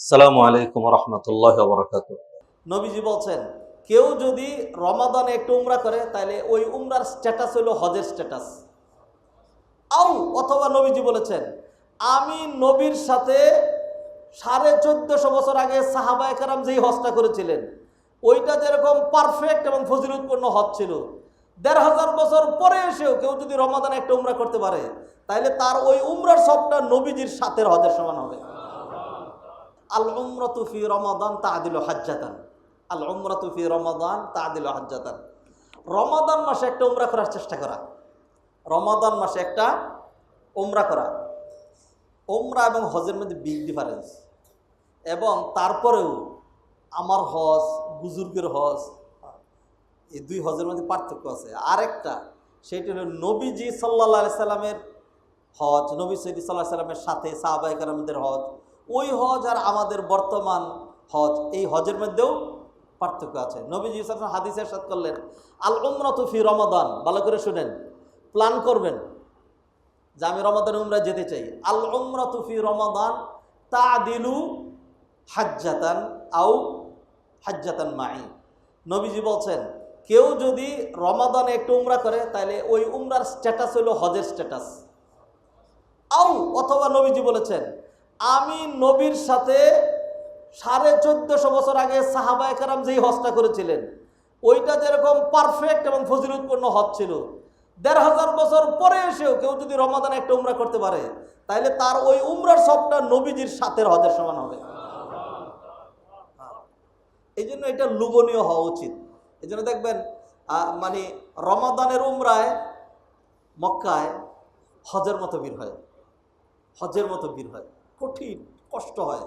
আসসালামু আলাইকুম রহমতুল্লাহ বরকাত নবীজি বলছেন, কেউ যদি রমাদানে একটু উমরা করে, তাহলে ওই উমরার স্ট্যাটাস হজের স্ট্যাটাস অথবা নবীজি বলেছেন, আমি নবীর সাথে সাড়ে চোদ্দশো বছর আগে সাহাবা একরাম যেই হজটা করেছিলেন, ওইটা যেরকম পারফেক্ট এবং ফজিলতপূর্ণ হজ ছিল, দেড় হাজার বছর পরে এসেও কেউ যদি রমাদানে একটা উমরা করতে পারে, তাহলে তার ওই উমরার সবটা নবীজির সাথের হজের সমান হবে। আল উমরাতু রমাদান তাদিল হাজ্জাতান। আল উমরাতু রমাদান তাদিল হাজ্জাতান। রমাদান মাসে একটা উমরা করার চেষ্টা করা। রমাদান মাসে একটা উমরা করা। উমরা এবং হজের মধ্যে বিগ ডিফারেন্স এবং তারপরেও আমার হজ, বুজুর্গের হজ, এই দুই হজের মধ্যে পার্থক্য আছে। আরেকটা, সেটি হলো নবীজি সাল্লা সাল্লামের হজ, নবী সৈদি সাল্লাহ সাল্লামের সাথে সাহাবাহিকারদের হজ। ওই হজ আর আমাদের বর্তমান হজ, এই হজের মধ্যেও পার্থক্য আছে। নবীজি সাল্লাম হাদিসে সাত করলেন, আল উমরাতু ফি রমাদান ভালো করে শুনেন, প্ল্যান করবেন যে আমি রমাদান উমরা যেতে চাই। আল উমরাতু ফি রমাদান তা দিলু হাজ্জাতান আউ হাজ্জাতান মাই নবীজি বলছেন, কেউ যদি রমাদানে একটু উমরা করে, তাহলে ওই উমরার স্ট্যাটাস হলো হজের স্ট্যাটাস আও, অথবা নবীজি বলেছেন আমি নবীর সাথে সাড়ে চোদ্দশো বছর আগে সাহাবা একরাম যেই হজটা করেছিলেন, ওইটা যেরকম পারফেক্ট এবং ফজিলতপূর্ণ হজ ছিল। দেড় হাজার বছর পরে এসেও কেউ যদি রমাদানে একটা উমরা করতে পারে তাহলে তার ওই উমরার সবটা নবীজির সাথের হজের সমান হবে। এই জন্য এটা লুবনীয় হওয়া উচিত। এই জন্য দেখবেন মানে রমাদানের উমরায় মক্কায় হজের মতো ভিড় হয়। হজের মতো ভিড় হয়। কঠিন কষ্ট হয়।